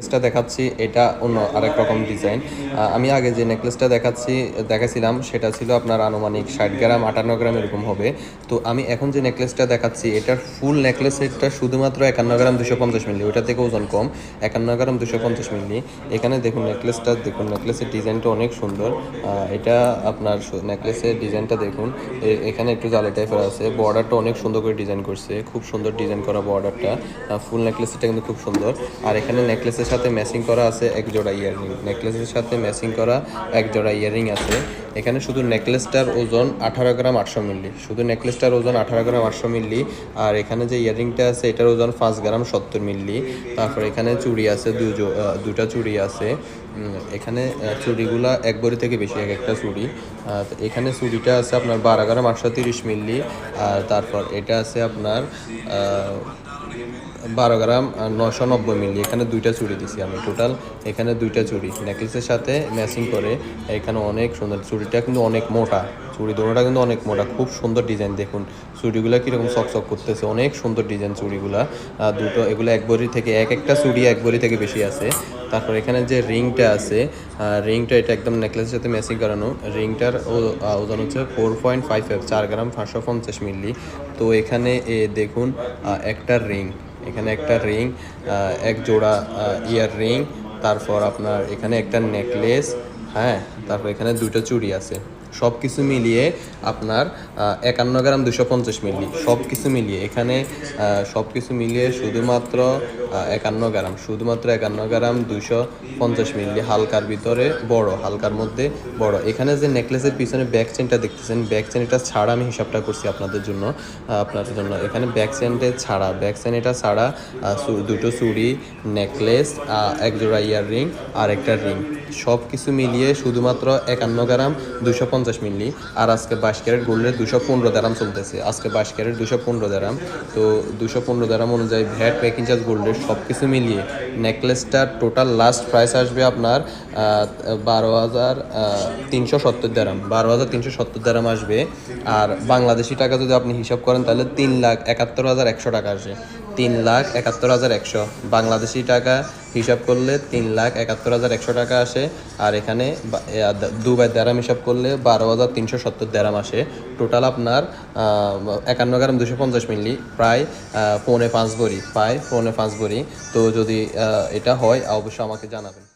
নেকলেসটা দেখাচ্ছি, এটা অন্য আরেক রকম ডিজাইন আমি আগে যে নেকলেসটা দেখাচ্ছি, দেখাছিলাম, সেটা ছিল আপনার আনুমানিক ষাট গ্রাম, আটান্ন গ্রাম এরকম হবে। তো আমি এখন যে নেকলেসটা দেখাচ্ছি, এটার ফুল নেকলেস এটা শুধুমাত্র একান্ন গ্রাম দুশো পঞ্চাশ মিলি ওটা থেকে ওজন কম, একান্ন গ্রাম দুশো পঞ্চাশ মিলি। এখানে দেখুন নেকলেসটা দেখুন নেকলেসের ডিজাইনটা অনেক সুন্দর। এটা আপনার নেকলেসের ডিজাইনটা দেখুন। এখানে একটু জালি টাইপের আছে বর্ডারটা অনেক সুন্দর করে ডিজাইন করছে, খুব সুন্দর ডিজাইন করা বর্ডারটা ফুল নেকলেসটা কিন্তু খুব সুন্দর। আর এখানে নেকলেসের সাথে ম্যাচিং করা আছে, এক জোড়া ইয়াররিং নেকলেসের সাথে ম্যাচিং করা এক জোড়া ইয়াররিং আছে। এখানে শুধু নেকলেসটার ওজন আঠারো গ্রাম আটশো মিলি। শুধু নেকলেসটার ওজন আঠারো গ্রাম আটশো মিলি। আর এখানে যে ইয়াররিংটা আছে, এটার ওজন পাঁচ গ্রাম সত্তর মিলি। তারপর এখানে চুড়ি আছে দুজো দুটা চুড়ি আছে। এখানে চুড়িগুলা এক বড়ি থেকে বেশি, এক একটা চুড়ি। এখানে চুড়িটা আছে আপনার বারো গ্রাম আটশো তিরিশ মিলি। আর তারপর এটা আছে আপনার বারো গ্রাম আর নশো নব্বই মিলি। এখানে দুইটা চুড়ি দিছি আমি টোটাল এখানে দুইটা চুড়ি। নেকলেসের সাথে ম্যাচিং করে এখানে অনেক সুন্দর। চুড়িটা কিন্তু অনেক মোটা। চুড়ি, দোনোটা কিন্তু অনেক মোটা, খুব সুন্দর ডিজাইন দেখুন। চুড়িগুলো কীরকম চকচক করতেছে, অনেক সুন্দর ডিজাইন চুড়িগুলা। দুটো, এগুলো এক বড়ি থেকে, এক একটা চুড়ি এক বড়ি থেকে বেশি আছে। তারপর এখানে যে রিংটা আছে রিংটা এটা একদম নেকলেসের সাথে ম্যাচিং করানো। রিংটার ওজন হচ্ছে ফোর পয়েন্ট ফাইভ ফাইভ চার গ্রাম পাঁচশো পঞ্চাশ মিলি তো এখানে, এ, দেখুন একটা রিং, এখানে একটা রিং এক জোড়া ইয়ার রিং তারপর আপনার এখানে একটা নেকলেস হ্যাঁ তারপর এখানে দুইটা চুড়ি আছে। সব কিছু মিলিয়ে আপনার একান্ন গ্রাম দুশো পঞ্চাশ মিলি সব কিছু মিলিয়ে। এখানে সব কিছু মিলিয়ে শুধুমাত্র একান্ন গ্রাম, শুধুমাত্র একান্ন গ্রাম দুশো পঞ্চাশ মিলি, হালকার ভিতরে বড়, হালকার মধ্যে বড়। এখানে যে নেকলেসের পিছনে ব্যাক চেনটা দেখতেছেন ব্যাক চেন এটা ছাড়া আমি হিসাবটা করছি আপনাদের জন্য আপনাদের জন্য। এখানে ব্যাক চেনটা ছাড়া ব্যাক চেন এটা ছাড়া দুটো চুড়ি নেকলেস এক জোড়া ইয়ার রিং আর একটা রিং সব কিছু মিলিয়ে শুধুমাত্র একান্ন গ্রাম দুশো পঞ্চাশ মিলি, আর আজকে বাইশ ক্যারেট গোল্ডের দুশো পনেরো দ্রাম চলতেছে। আজকে বাইশ ক্যারেট দুশো পনেরো দ্রাম। তো দুশো পনেরো দ্রাম অনুযায়ী ভ্যাট মেকিং চার্জ গোল্ডের সব কিছু মিলিয়ে নেকলেসটার টোটাল লাস্ট প্রাইস আসবে আপনার বারো হাজার তিনশো সত্তর দ্রাম। বারো হাজার তিনশো সত্তর দ্রাম আসবে। আর বাংলাদেশি টাকা যদি আপনি হিসাব করেন, তাহলে তিন লাখ একাত্তর হাজার একশো টাকা আসবে তিন লাখ একাত্তর হাজার একশো। বাংলাদেশি টাকা হিসাব করলে তিন লাখ একাত্তর হাজার একশো টাকা আসে। আর এখানে দুবাই দেরাম হিসাব করলে বারো হাজার তিনশো সত্তর দেরাম আসে। টোটাল আপনার একান্ন গ্রাম দুশো পঞ্চাশ মিলি, প্রায় পৌনে পাঁচ ভরি, প্রায় পৌনে পাঁচ ভরি। তো যদি এটা হয়, অবশ্যই আমাকে জানাবেন।